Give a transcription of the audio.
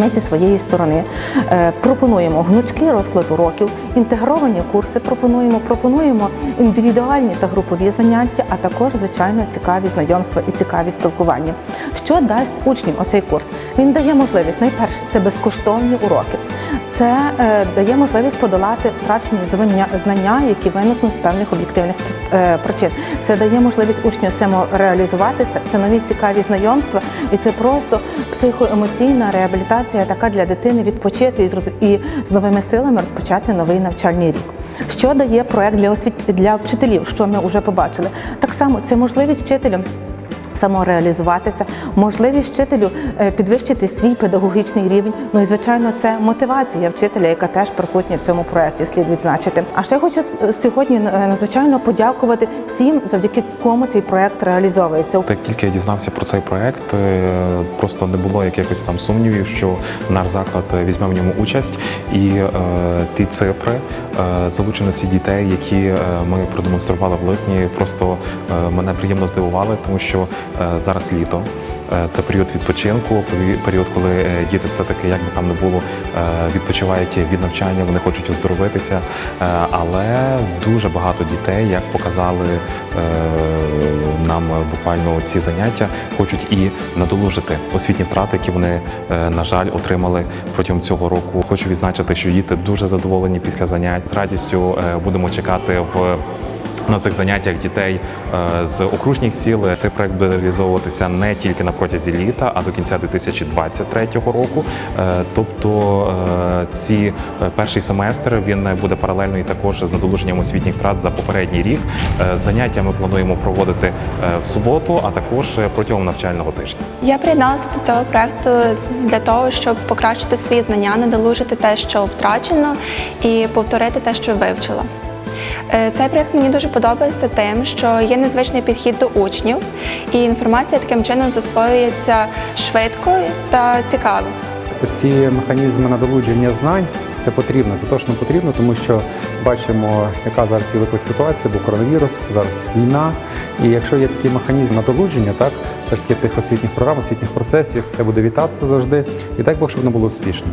ми зі своєї сторони е, пропонуємо гнучкий розклад уроків, інтегровані курси пропонуємо, пропонуємо індивідуальні та групові заняття, а також, звичайно, цікаві знайомства і цікаві спілкування. Що дасть учням оцей курс? Він дає можливість найперше це безкоштовні уроки. Це е, дає можливість подолати втрачені знання, які виникнуть з певних об'єктивних е, причин. Це дає можливість учню самореалізуватися, це нові цікаві знайомства, і це просто психоемоційна реабілітація, така для дитини відпочити і, з новими силами розпочати новий навчальний рік. Що дає проект для освіт для вчителів? Що ми вже побачили? Так само це можливість вчителю самореалізуватися, можливість вчителю е, підвищити свій педагогічний рівень. Ну і звичайно, це мотивація вчителя, яка теж присутня в цьому проєкті, слід відзначити. А ще хочу сьогодні е, надзвичайно подякувати всім, завдяки кому цей проєкт реалізовується. Так тільки я дізнався про цей проект, е, просто не було якихось там сумнівів, що наш заклад візьме в ньому участь, і е, ті цифри е, залученості дітей, які е, ми продемонстрували в липні, просто е, мене приємно здивували, тому що е, зараз літо. е, Це період відпочинку, період, коли е, діти все-таки, як би там не було, е, відпочивають від навчання, вони хочуть оздоровитися. Е, Але дуже багато дітей, як показали е, нам буквально ці заняття, хочуть і надолужити освітні втрати, які вони, е, на жаль, отримали протягом цього року. Хочу відзначити, що діти дуже задоволені після занять. З радістю е, будемо чекати в. На цих заняттях дітей е, з окружніх сіл цей проект буде реалізовуватися не тільки на протязі літа, а до кінця 2023 року. Е, Тобто е, ці перший семестр він буде паралельно і також з надолуженням освітніх втрат за попередній рік. Заняття ми плануємо проводити в суботу, а також протягом навчального тижня. Я приєдналася до цього проекту для того, щоб покращити свої знання, надолужити те, що втрачено, і повторити те, що вивчила. Е, Цей проект мені дуже подобається тим, що є незвичний підхід до учнів, і інформація таким чином засвоюється швидко та цікаво. Ці механізми надолудження знань це потрібно, це точно потрібно, тому що бачимо, яка зараз є виклик ситуації, бо коронавірус, зараз війна. І якщо є такий механізм надолудження, так таки тих освітніх програм, освітніх процесів, це буде вітатися завжди. І так Бог, щоб воно було успішним.